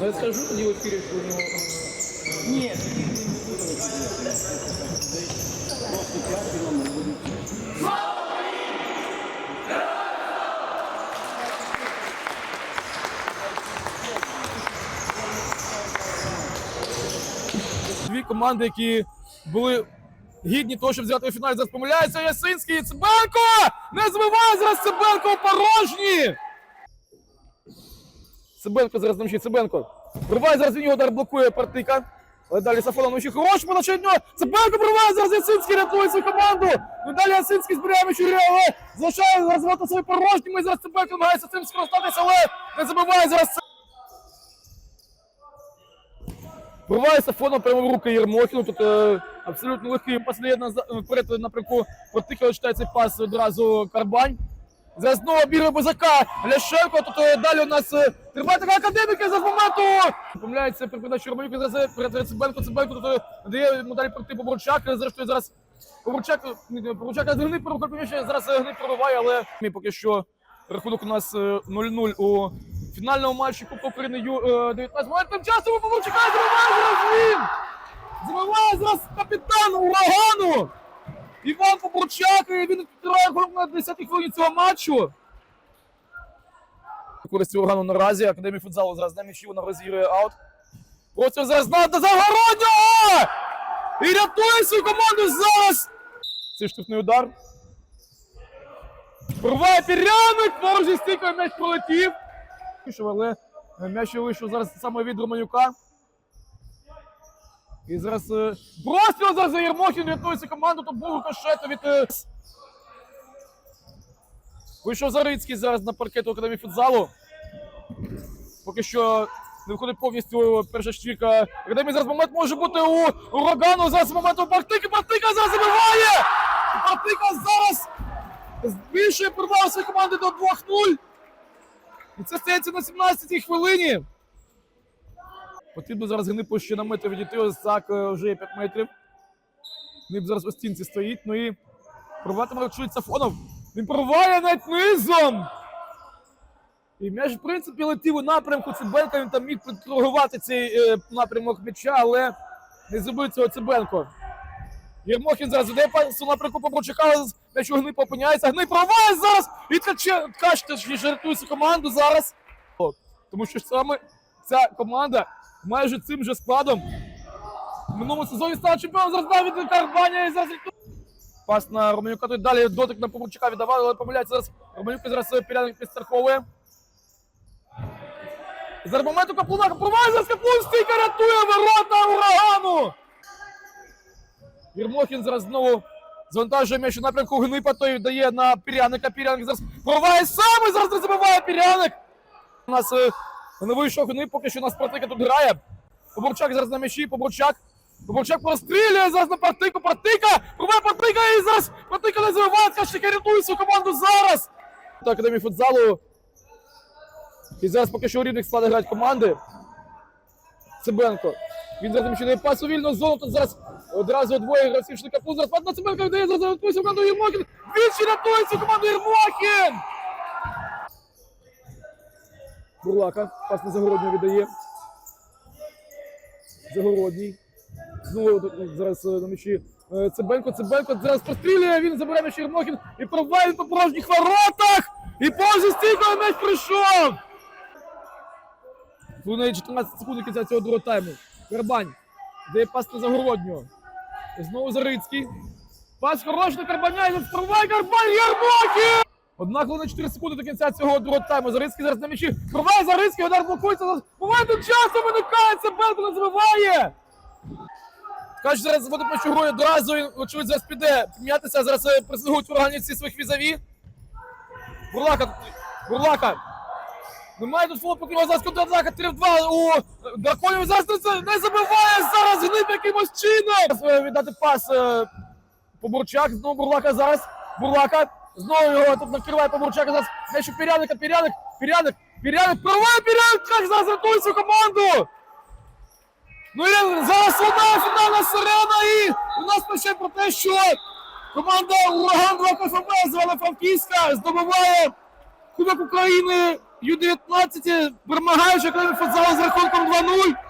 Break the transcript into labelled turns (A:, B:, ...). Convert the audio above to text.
A: Ну, я скажу тоді в ефірі, що у нього.
B: Ні, тоді не буде Просто 5 кілометрів будуть.
C: Дві команди, які були гідні того, щоб взяти у фіналі. Зараз помиляється Ясинський Цибенко! Не збиває зараз Цибенко порожні! Цибенко зараз намчить Цибенко. Вриває зараз він його удар блокує партика. Але далі Сафонов ще хороший подача від нього. Цибенко вриває зараз Ясинський, рятує свою команду. Ну далі Ясинський збирає м'яч але залишає ворота свої порожні. Ми зараз Цибенко намагається цим скористатися, але не забиває зараз. Вриває Сафонов прямо в руки Єрмохіну. Тут е, абсолютно легкий на, вперед напрямку протикає, читає пас одразу Карбань. Знову бігає Бузака. Ляшенко. Тут е, далі у нас е, триває така академіка за моменту. Помиляється при передачі Романюка. Зараз перед Цибенко. Цибенко тут е, дає йому далі пройти Поборчак. Зрештою зараз Поборчак, Поборчак гни прорухає, зараз гни прориває, але ми поки що рахунок у нас е, 0-0 у фінальному матчі Кубка України Ю е, 19. Момент тим часом у Поборчака забиває зараз він! Забиває зараз капітан урагану! Іван Поборчак, він відкриває гол на 10-й хвилині цього матчу. Користі урагану наразі, Академія футзалу зараз на м'ячі, вона розігрує аут. Просто зараз на Загороднього! І рятує свою команду зараз! Це штрафний удар. Порває Піряник, зі стійкою м'яч пролетів. Але м'яч вийшов зараз саме від Романюка. І зараз е, простріл зараз за Єрмохін рятує цю команду, тут був кошето від. е, Вийшов Зарицький зараз на паркет Академії футзалу. Поки що не виходить повністю перша четвірка. Академії зараз момент може бути у урагану. Зараз момент у Партики. Партика зараз забиває! І Партика зараз збільшує перевагу своєї команди до 2-0. І це стається на 17-й хвилині. Потрібно зараз Гнипу ще на метр відійти. Ось так е, вже є 5 метрів. Гнип зараз у стінці стоїть. Ну і прорватиме Рачують Сафонов. Він прорває навіть низом. І м'яч, в принципі, летів у напрямку Цибенка. Він там міг підторгувати цей е, напрямок м'яча, але не зробив цього Цибенко. Єрмохін зараз іде пас у напрямку Побручака, але м'яч у Гнипа опиняється. Гнип прорває зараз! І Ткаче- Ткач теж жартує цю команду зараз. Тому що саме ця команда майже цим же складом в минулому сезоні стала чемпіоном зараз від Карбаня і зараз. Пас на Романюка, тут далі дотик на Побурчака віддавали, але помиляється зараз. Романюк зараз Піряник підстраховує. Зараз моменту Каплуна, проває зараз Каплун, стійка рятує ворота урагану! Єрмохін зараз знову завантажує м'яч у напрямку Гнипа, той дає на Піряника. Піряник зараз проває сам і зараз забиває Піряник. У нас е, не вийшов Гнип, поки що у нас Партика тут грає. Поборчак зараз на м'ячі, Поборчак. Поборчак прострілює зараз на Партику, Партика! Пробує Партика і зараз Партика не забиває, Ткачника рятує свою команду зараз! До Академії футзалу. І зараз поки що у рівних складах грають команди. Цибенко. Він зараз м'ячі дає пас у вільну зону. Тут зараз одразу двоє гравців Шликапу. Зараз пас на Цибенко віддає, зараз рятує свою команду Єрмохін. Двічі рятує цю команду Єрмохін! Бурлака. Пас на Загороднього віддає. Загородній. Знову зараз е, на м'ячі е, Цибенко. Цибенко зараз прострілює, він забирає м'яч Єрмохін і проває по порожніх воротах! І поза стійкою м'яч прийшов! Хвилина 14 секунд кінця цього другого тайму. Карбань. Дає пас на Загороднього. Знову Зарицький. Пас хороший на Карбаня, і Карбань Ярмохін! Одна хвилина 4 секунди до кінця цього другого тайму. Зарицький зараз на м'ячі. Проває Зарицький, удар блокується. Моменту часу виникає, це Белко не забиває! Каже, зараз буде м'яч у грою одразу, і, очевидь, зараз піде м'ятися, зараз е, прислугують в організації своїх візаві. Бурлака, Бурлака. Немає тут фол, поки його зараз контратака 3 в 2 у Драконів. Зараз не, забиває, зараз гнип якимось чином. Е, Віддати пас е, Побурчак, знову Бурлака зараз. Бурлака. Знову його тут накриває Побурчак. Зараз м'яч у Піряника, Піряник, Піряник, Піряник. Проває Піряник, зараз рятує цю команду. Ну і зараз вона фінальна сирена і у нас пише про те, що команда Ураган 2 КФБ з Івано-Франківська здобуває Кубок України Ю-19, перемагаючи Академію футзалу з рахунком 2-0.